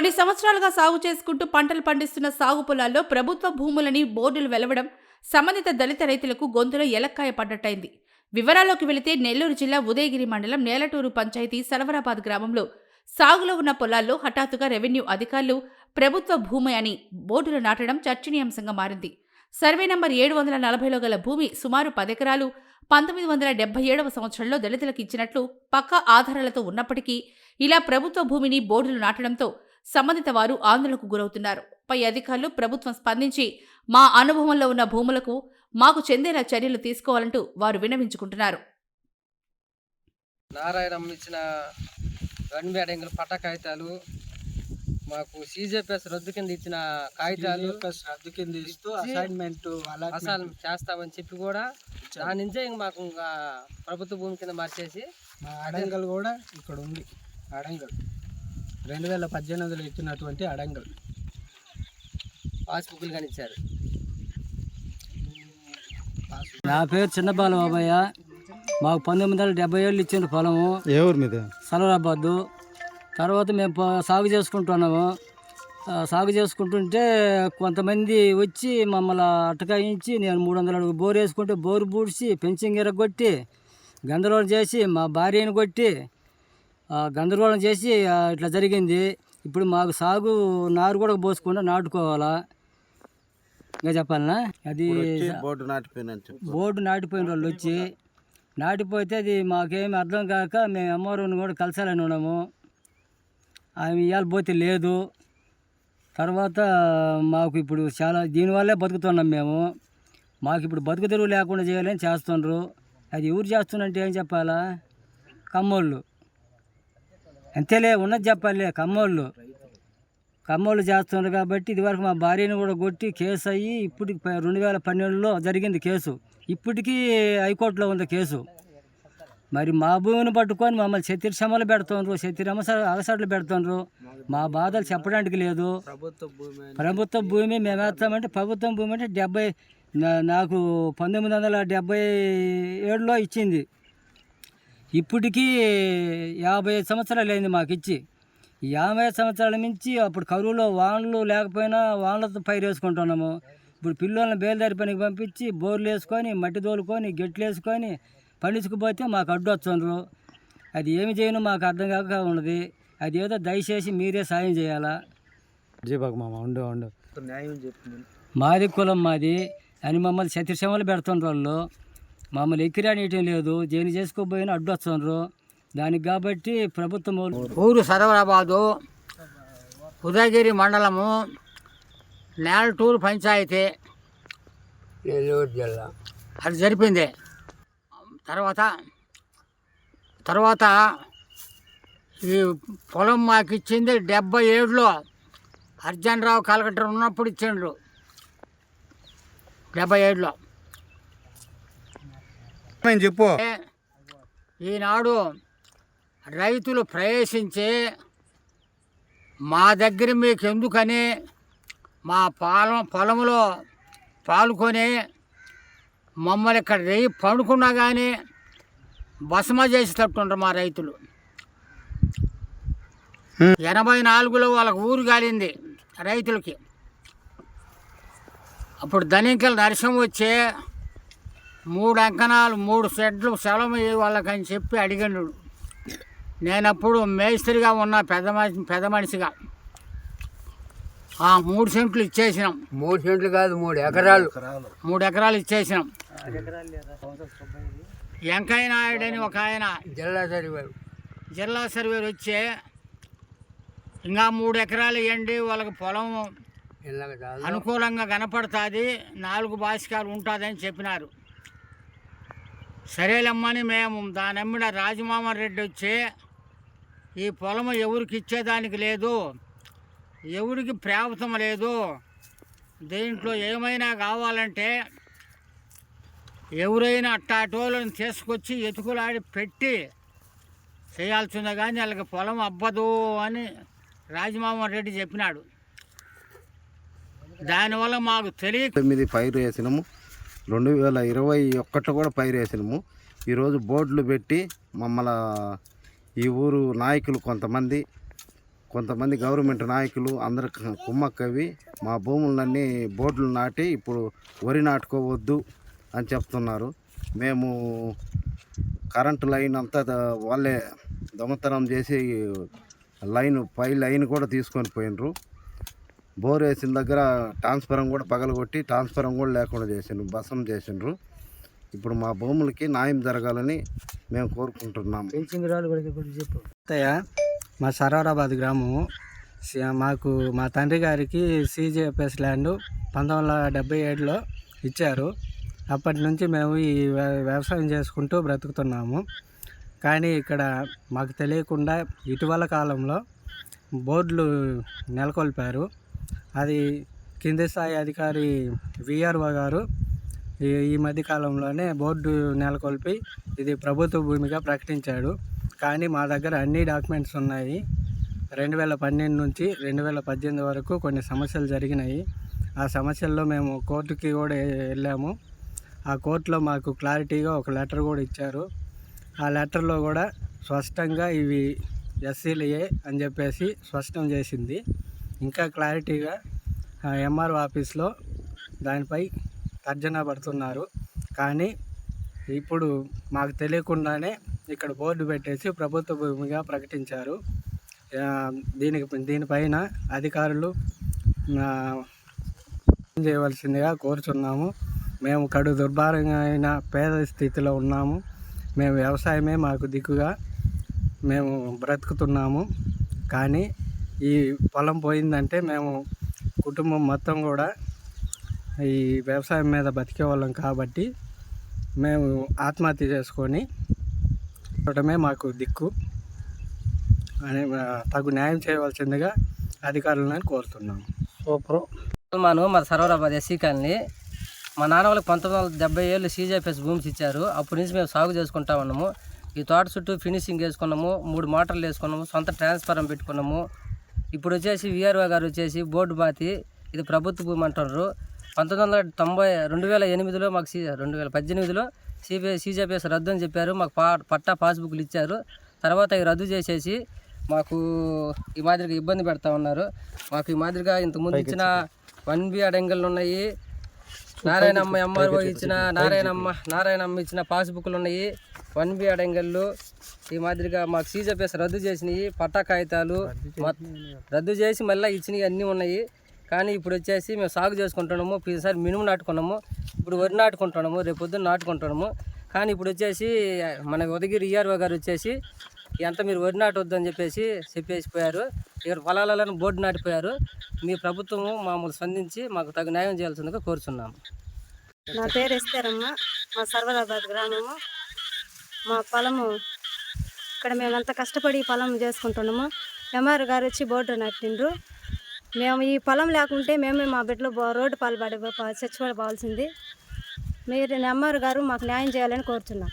కొన్ని సంవత్సరాలుగా సాగు చేసుకుంటూ పంటలు పండిస్తున్న సాగు పొలాల్లో ప్రభుత్వ భూములని బోర్డులు వెలవడం సంబంధిత దళిత రైతులకు గొంతులో ఎలక్కాయ పడ్డట్టయింది. వివరాల్లోకి వెళితే నెల్లూరు జిల్లా ఉదయగిరి మండలం నేలటూరు పంచాయతీ సర్వరాబాద్ గ్రామంలో సాగులో ఉన్న పొలాల్లో హఠాత్తుగా రెవెన్యూ అధికారులు ప్రభుత్వ భూమి అని బోర్డులు నాటడం చర్చనీయాంశంగా మారింది. సర్వే నంబర్ ఏడు వందల నలభైలో గల భూమి సుమారు పదెకరాలు పంతొమ్మిది వందల డెబ్బై ఏడవ సంవత్సరంలో దళితులకు ఇచ్చినట్లు పక్కా ఆధారాలతో ఉన్నప్పటికీ ఇలా ప్రభుత్వ భూమిని బోర్డులు నాటడంతో సంబంధిత వారు ఆందోళనకు గురవుతున్నారు. పై అధికారులు ప్రభుత్వం స్పందించి మా అనుభవంలో ఉన్న భూములకు మాకు చెందేలా చర్యలు తీసుకోవాలంటూ వారు విన్నవించుకుంటున్నారు. నారాయణమ్మ ఇచ్చిన రెండు బేడంగులు పట్ట కాగితాలు మాకు సీజేపీఎస్ రద్దు కింద ఇచ్చిన కాగితాలు ప్లస్ రద్దు కింద ఇస్తూ అసైన్మెంట్ అసలు చేస్తామని చెప్పి కూడా దాని నుంచే ఇంక మాకు ఇంకా ప్రభుత్వ భూమి కింద మార్చేసి మా అడంగల్ కూడా ఇక్కడ ఉంది. అడంగల్. రెండు వేల పద్దెనిమిదిలో ఇచ్చినటువంటి అడంగల్. పాస్బుక్లు కానీ ఇచ్చారు నా పేరు చిన్నబాల బాబయ్య మాకు పంతొమ్మిది వందల డెబ్బై ఏళ్ళు ఇచ్చిన పొలము. ఏ ఊరు మీద? సలరాబాద్దు తర్వాత మేము సాగు చేసుకుంటున్నాము. సాగు చేసుకుంటుంటే కొంతమంది వచ్చి మమ్మల్ని అట్టకాయించి నేను మూడు వందల అడుగు బోర్ వేసుకుంటే బోరు బూడ్చి పెంచింగ్ ఎరగొట్టి గందరగోళం చేసి మా భార్యను కొట్టి గందరగోళం చేసి ఇట్లా జరిగింది. ఇప్పుడు మాకు సాగు నారు కూడా పోసుకుంటా నాటుకోవాలా? ఇంకా చెప్పాలనా? అది బోర్డు నాటిపోయినని చెప్పు బోర్డు నాటిపోయిన వాళ్ళు వచ్చి నాటిపోతే అది మాకేమి అర్థం కాక మేము అమ్మవారిని కూడా కలిసాలని ఉన్నాము. ఆమె ఇవాళ పోతే లేదు. తర్వాత మాకు ఇప్పుడు చాలా దీనివల్లే బతుకుతున్నాం మేము. మాకు ఇప్పుడు బతుకు తెరువు లేకుండా చేయాలని చేస్తుండ్రు. అది ఎవరు చేస్తున్నంటే ఏం చెప్పాలా? కమ్మోళ్ళు. అంతేలే ఉన్నది చెప్పాలి కమ్మోళ్ళు. కమ్మోళ్ళు చేస్తున్నారు కాబట్టి ఇదివరకు మా భార్యను కూడా కొట్టి కేసు అయ్యి ఇప్పటికి రెండు వేల పన్నెండులో జరిగింది కేసు. ఇప్పటికీ హైకోర్టులో ఉంది కేసు. మరి మా భూమిని పట్టుకొని మమ్మల్ని శతిరమలు శ్రమలు పెడుతుండ్రు శత్రి అగసట్లు పెడుతుండ్రు. మా బాధలు చెప్పడానికి లేదు. ప్రభుత్వ భూమి మేము వేస్తామంటే ప్రభుత్వం భూమి అంటే డెబ్బై నాకు పంతొమ్మిది వందల డెబ్బై ఏడులో ఇచ్చింది. ఇప్పటికీ యాభై ఐదు సంవత్సరాలు అయింది మాకు ఇచ్చి. యాభై ఐదు సంవత్సరాల నుంచి అప్పుడు కరువులో వానలు లేకపోయినా వానలతో పైరు వేసుకుంటున్నాము. ఇప్పుడు పిల్లల్ని బేల్దారి పనికి పంపించి బోర్లు వేసుకొని మట్టి తోలుకొని గెట్లు వేసుకొని పండించుకుపోతే మాకు అడ్డు వస్తుండ్రు అది ఏమి చేయను మాకు అర్థం కాక ఉన్నది. అది ఏదో దయచేసి మీరే సాయం చేయాలా? జీబాకు మామ ఉండు ఉండు. న్యాయం చెప్పింది మాది కులం మాది అని మమ్మల్ని శత్రుశ్రమలు పెడుతుండ్రు వాళ్ళు. మమ్మల్ని ఎక్కిరానియటం లేదు. దేని చేసుకోబోయినా అడ్డు వస్తుండ్రు. దానికి కాబట్టి ప్రభుత్వం ఊరు సర్వరాబాదు ఉదయగిరి మండలము నేలటూరు పంచాయతీ. నెల్లూరు జిల్లా. అది జరిపింది. తర్వాత తర్వాత ఈ పొలం మాకు ఇచ్చింది డెబ్బై ఏడులో. అర్జునరావు కలెక్టర్ ఉన్నప్పుడు ఇచ్చిండ్రు. డెబ్బై ఏడులో. చెప్పు. ఈనాడు రైతులు ప్రవేశించి మా దగ్గర మీకు ఎందుకని మా పొలం పొలంలో పాల్గొని మమ్మల్ని ఇక్కడ రేయి పండుకున్నా కానీ బసమ చేసేటట్టుండ్రు మా రైతులు. ఎనభై నాలుగులో వాళ్ళకి ఊరు కాలింది రైతులకి. అప్పుడు ధనికల నరసం వచ్చే మూడు అంకణాలు మూడు షెడ్లు సెలవు వాళ్ళకని చెప్పి అడిగాడు నేనప్పుడు మేస్త్రిగా ఉన్న పెద్ద మనిషి పెద్ద మనిషిగా. ఆ మూడు సెంట్లు ఇచ్చేసినాం. మూడు సెంట్లు కాదు మూడు ఎకరాలు. మూడు ఎకరాలు ఇచ్చేసినాం. వెంకయ్య నాయుడు అని ఒక ఆయన. జిల్లా సరివారు జిల్లా సర్వేర్ వచ్చి ఇంకా మూడు ఎకరాలు ఇవ్వండి వాళ్ళకి పొలం అనుకూలంగా కనపడుతుంది నాలుగు భాషకాలు ఉంటుందని చెప్పినారు. సరేలమ్మని మేము దాని అమ్మిన రాజమోహన్ రెడ్డి వచ్చి ఈ పొలం ఎవరికి ఇచ్చేదానికి లేదు ఎవరికి ప్రాప్తం లేదు. దీంట్లో ఏమైనా కావాలంటే ఎవరైనా అట్టాటోళ్ళని తీసుకొచ్చి ఎతుకులాడి పెట్టి చేయాల్సిందే కానీ వాళ్ళకి పొలం అవ్వదు అని రాజమోహన్ రెడ్డి చెప్పినాడు. దానివల్ల మాకు తెలియదు తొమ్మిది ఫైర్ వేసినాము. రెండు వేల ఇరవై ఒక్కట్లో కూడా పైరేసినాము. ఈరోజు బోర్డులు పెట్టి మమ్మల్ని ఈ ఊరు నాయకులు కొంతమంది కొంతమంది గవర్నమెంట్ నాయకులు అందరు కుమ్మక్కవి మా భూములన్నీ బోర్డులు నాటి ఇప్పుడు వరి నాటుకోవద్దు అని చెప్తున్నారు. మేము కరెంటు లైన్ అంతా వాళ్ళే దొంగతనం చేసి లైన్ పై లైన్ కూడా తీసుకొని పోయినరు. బోర్ వేసిన దగ్గర ట్రాన్స్ఫరం కూడా పగలగొట్టి ట్రాన్స్ఫరం కూడా లేకుండా చేసిండ్రు బసం చేసిండ్రు. ఇప్పుడు మా భూములకి న్యాయం జరగాలని మేము కోరుకుంటున్నాము అత్తయ్య మా సరవరాబాద్ గ్రామము. సి- మాకు మా తండ్రి గారికి సీజేఎఫ్ఎస్ ల్యాండ్ పంతొమ్మిది వందల డెబ్బై ఏడులో ఇచ్చారు. అప్పటి నుంచి మేము ఈ వ్య- వ్యవసాయం చేసుకుంటూ బ్రతుకుతున్నాము. కానీ ఇక్కడ మాకు తెలియకుండా ఇటీవల కాలంలో బోర్డులు నెలకొల్పారు. అది కింది స్థాయి అధికారి విఆర్ఓ గారు ఈ ఈ మధ్య కాలంలోనే బోర్డు నెలకొల్పి ఇది ప్రభుత్వ భూమిగా ప్రకటించాడు. కానీ మా దగ్గర అన్ని డాక్యుమెంట్స్ ఉన్నాయి. రెండు వేల పన్నెండు నుంచి రెండు వేల పద్దెనిమిది వరకు కొన్ని సమస్యలు జరిగినాయి. ఆ సమస్యల్లో మేము కోర్టుకి కూడా వెళ్ళాము. ఆ కోర్టులో మాకు క్లారిటీగా ఒక లెటర్ కూడా ఇచ్చారు. ఆ లెటర్లో కూడా స్పష్టంగా ఇవి ఎస్సీలయే అని చెప్పేసి స్పష్టం చేసింది. ఇంకా క్లారిటీగా ఎంఆర్ఓ ఆఫీస్లో దానిపై తర్జన పడుతున్నారు. కానీ ఇప్పుడు మాకు తెలియకుండానే ఇక్కడ బోర్డు పెట్టేసి ప్రభుత్వ భూమిగా ప్రకటించారు. దీనికి దీనిపైన అధికారులు చేయవలసిందిగా కోరుచున్నాము. మేము కడు దుర్భారమైన పేద స్థితిలో ఉన్నాము. మేము వ్యవసాయమే మాకు దిక్కుగా మేము బ్రతుకుతున్నాము. కానీ ఈ పొలం పోయిందంటే మేము కుటుంబం మొత్తం కూడా ఈ వ్యవసాయం మీద బతికే వాళ్ళం కాబట్టి మేము ఆత్మహత్య చేసుకొని చూడటమే మాకు దిక్కు అని తగు న్యాయం చేయవలసిందిగా అధికారులను కోరుతున్నాము. సూపర్. మాను మా సర్వరాబాద్ ఎస్సీ కాలనీ. మా నాన్న వాళ్ళకి పంతొమ్మిది వందల డెబ్బై ఏళ్ళు సీజేపీఎస్ భూమి ఇచ్చారు. అప్పటి నుంచి మేము సాగు చేసుకుంటా ఉన్నాము. ఈ తోట చుట్టూ ఫినిషింగ్ వేసుకున్నాము. మూడు మోటార్లు వేసుకున్నాము. సొంత ట్రాన్స్ఫారం పెట్టుకున్నాము. ఇప్పుడు వచ్చేసి విఆర్ఓ గారు వచ్చేసి బోర్డు బాతి ఇది ప్రభుత్వ భూమి అంటున్నారు పంతొమ్మిది వందల తొంభై రెండు వేల ఎనిమిదిలో మాకు సీ రెండు వేల పద్దెనిమిదిలో సిబిఐ సీజేపీఎస్ రద్దు అని చెప్పారు. మాకు పా పట్టా పాస్బుక్లు ఇచ్చారు. తర్వాత ఇవి రద్దు చేసేసి మాకు ఈ మాదిరిగా ఇబ్బంది పెడతా ఉన్నారు. మాకు ఈ మాదిరిగా ఇంతకుముందు ఇచ్చిన వన్ బి అడంగళ్ళు ఉన్నాయి నారాయణమ్మ ఎంఆర్ఓ ఇచ్చిన నారాయణమ్మ నారాయణమ్మ ఇచ్చిన పాస్బుక్లు ఉన్నాయి. వన్ బి అడంగళ్ళు ఈ మాదిరిగా మాకు సీజేపీఎస్ రద్దు చేసినవి పట్టా కాగితాలు రద్దు చేసి మళ్ళీ ఇచ్చినవి అన్నీ ఉన్నాయి. కానీ ఇప్పుడు వచ్చేసి మేము సాగు చేసుకుంటున్నాము ఈసారి మినుము నాటుకున్నాము. ఇప్పుడు వరి నాటుకుంటున్నాము రేపు పొద్దున్న నాటుకుంటున్నాము. కానీ ఇప్పుడు వచ్చేసి మన ఉదగిరి ఈఆర్ఓ గారు వచ్చేసి ఎంత మీరు వరి నాటొద్దు అని చెప్పేసి చెప్పేసి పోయారు ఇక్కడ పొలాలను బోర్డు నాటిపోయారు. మీ ప్రభుత్వము మామూలు స్పందించి మాకు తగు న్యాయం చేయాల్సిందిగా కోరుచున్నాము. నా పేరు ఎస్తేరమ్మ. మా సర్వరాబాద్ గ్రామము. మా పొలము. ఇక్కడ మేము ఎంత కష్టపడి పొలం చేసుకుంటున్నాము. ఎంఆర్ గారు వచ్చి బోర్డు నాటిండ్రు. మేము ఈ పొలం లేకుంటే మేమే మా బిడ్డలు రోడ్డు పాలు పడి చచ్చిపోవాల్సింది. మీరు ఎంఆర్ గారు మాకు న్యాయం చేయాలని కోరుతున్నాం